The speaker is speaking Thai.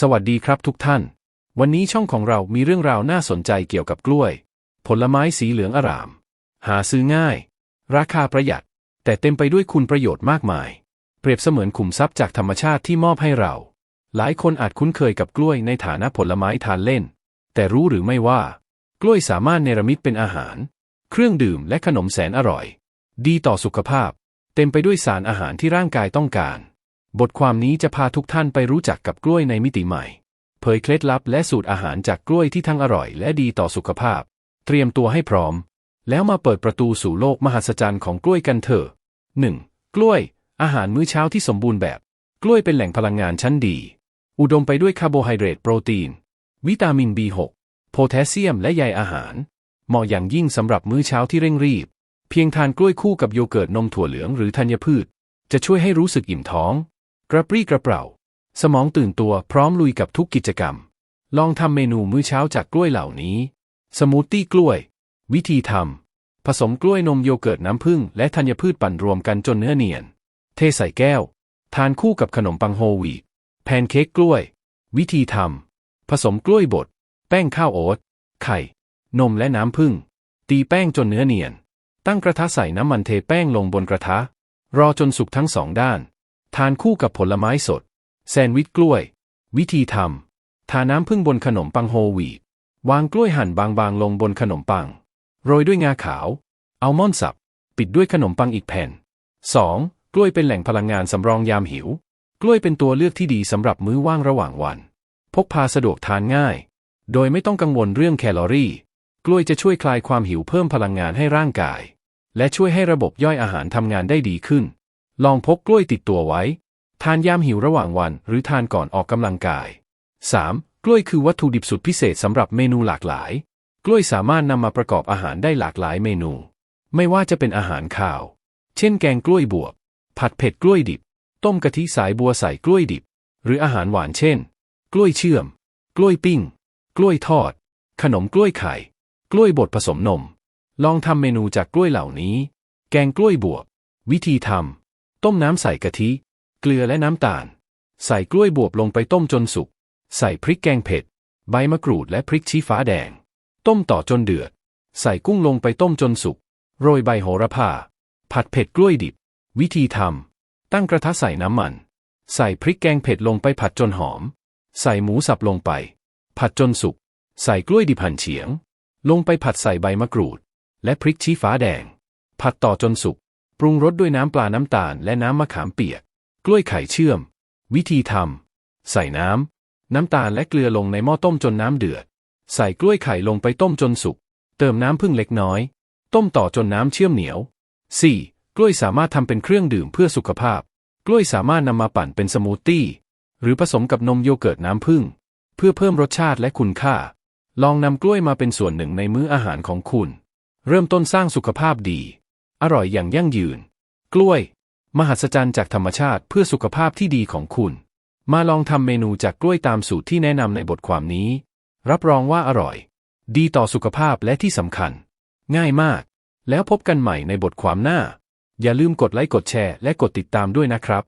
สวัสดีครับทุกท่าน วันนี้ช่องของเรามีเรื่องราวน่าสนใจเกี่ยวกับกล้วย ผลไม้สีเหลืองอร่าม หาซื้อง่าย ราคาประหยัด แต่เต็มไปด้วยคุณประโยชน์มากมาย เปรียบเสมือนขุมทรัพย์จากธรรมชาติที่มอบให้เรา หลายคนอาจคุ้นเคยกับกล้วยในฐานะผลไม้ทานเล่น แต่รู้หรือไม่ว่า กล้วยสามารถเนรมิตเป็นอาหาร เครื่องดื่มและขนมแสนอร่อย ดีต่อสุขภาพ เต็มไปด้วยสารอาหารที่ร่างกายต้องการ บทความนี้จะพาทุกท่านไปรู้จักกับกล้วยในมิติใหม่ เผยเคล็ดลับและสูตรอาหารจากกล้วยที่ทั้งอร่อยและดีต่อสุขภาพ เตรียมตัวให้พร้อม แล้วมาเปิดประตูสู่โลกมหัศจรรย์ของกล้วยกันเถอะ 1. กล้วย อาหารมื้อเช้าที่สมบูรณ์แบบ กล้วยเป็นแหล่งพลังงานชั้นดี อุดมไปด้วยคาร์โบไฮเดรตโปรตีน วิตามิน B6 โพแทสเซียมและใยอาหาร เหมาะอย่างยิ่งสำหรับมื้อเช้าที่เร่งรีบ เพียงทานกล้วยคู่กับโยเกิร์ตนมถั่วเหลืองหรือธัญพืช จะช่วยให้รู้สึกอิ่มท้อง กระปรี้กระเปร่า สมองตื่นตัวพร้อมลุยกับทุกกิจกรรม ลองทำเมนูมื้อเช้าจากกล้วยเหล่านี้ สมูทตี้กล้วย วิธีทำ ผสมกล้วยนมโยเกิร์ตน้ำผึ้งและธัญพืชปั่นรวมกันจนเนื้อเนียน เทใส่แก้ว ทานคู่กับขนมปังโฮวีตแพนเค้กกล้วย วิธีทำ ผสมกล้วยบด แป้งข้าวโอ๊ต ไข่ นมและน้ำผึ้ง ตีแป้งจนเนื้อเนียน ตั้งกระทะใส่น้ำมันเทแป้งลงบนกระทะ รอจนสุกทั้งสองด้าน ทานคู่กับผลไม้สด แซนด์วิชกล้วย วิธีทำ ทาน้ำผึ้งบนขนมปังโฮวีตวางกล้วยหั่นบางๆลงบนขนมปัง โรยด้วยงาขาว อัลมอนด์สับ ปิดด้วยขนมปังอีกแผ่น 2. กล้วยเป็นแหล่งพลังงานสำรองยามหิว กล้วยเป็นตัวเลือกที่ดีสำหรับมื้อว่างระหว่างวัน พกพาสะดวกทานง่าย โดยไม่ต้องกังวลเรื่องแคลอรี่ กล้วยจะช่วยคลายความหิวเพิ่มพลังงานให้ร่างกาย และช่วยให้ระบบย่อยอาหารทำงานได้ดีขึ้น ลองพกกล้วยติดตัวไว้ ทานยามหิวระหว่างวันหรือทานก่อนออกกำลังกาย 3. กล้วยคือวัตถุดิบสุดพิเศษสำหรับเมนูหลากหลาย กล้วยสามารถนำมาประกอบอาหารได้หลากหลายเมนู ไม่ว่าจะเป็นอาหารข้าว เช่นแกงกล้วยบวบ ผัดเผ็ดกล้วยดิบ ต้มกะทิสายบัวใส่กล้วยดิบ หรืออาหารหวานเช่น กล้วยเชื่อม กล้วยปิ้ง กล้วยทอด ขนมกล้วยไข่ กล้วยบดผสมนม ลองทำเมนูจากกล้วยเหล่านี้ แกงกล้วยบวบ วิธีทำ ต้มน้ำใส่กะทิ เกลือและน้ำตาล ใส่กล้วยบวบลงไปต้มจนสุก ใส่พริกแกงเผ็ด ใบมะกรูดและพริกชี้ฟ้าแดง ต้มต่อจนเดือด ใส่กุ้งลงไปต้มจนสุก โรยใบโหระพา ผัดเผ็ดกล้วยดิบ วิธีทำ ตั้งกระทะใส่น้ำมัน ใส่พริกแกงเผ็ดลงไปผัดจนหอม ใส่หมูสับลงไป ผัดจนสุก ใส่กล้วยดิบหั่นเฉียง ลงไปผัดใส่ใบมะกรูด และพริกชี้ฟ้าแดง ผัดต่อจนสุก ปรุงรสด้วยน้ำปลาน้ำตาลและน้ำมะขามเปียก กล้วยไข่เชื่อม วิธีทำ ใส่น้ำ น้ำตาลและเกลือลงในหม้อต้มจนน้ำเดือด ใส่กล้วยไข่ลงไปต้มจนสุก เติมน้ำพึ่งเล็กน้อย ต้มต่อจนน้ำเชื่อมเหนียว 4. กล้วยสามารถทำเป็นเครื่องดื่มเพื่อสุขภาพ กล้วยสามารถนำมาปั่นเป็นสมูทตี้ หรือผสมกับนมโยเกิร์ตน้ำผึ้ง เพื่อเพิ่มรสชาติและคุณค่า ลองนำกล้วยมาเป็นส่วนหนึ่งในมื้ออาหารของคุณ เริ่มต้นสร้างสุขภาพดี อร่อยอย่างยั่งยืน กล้วย มหัศจรรย์จากธรรมชาติเพื่อสุขภาพที่ดีของคุณ มาลองทำเมนูจากกล้วยตามสูตรที่แนะนำในบทความนี้ รับรองว่าอร่อย ดีต่อสุขภาพและที่สำคัญ ง่ายมาก แล้วพบกันใหม่ในบทความหน้า อย่าลืมกดไลค์กดแชร์และกดติดตามด้วยนะครับ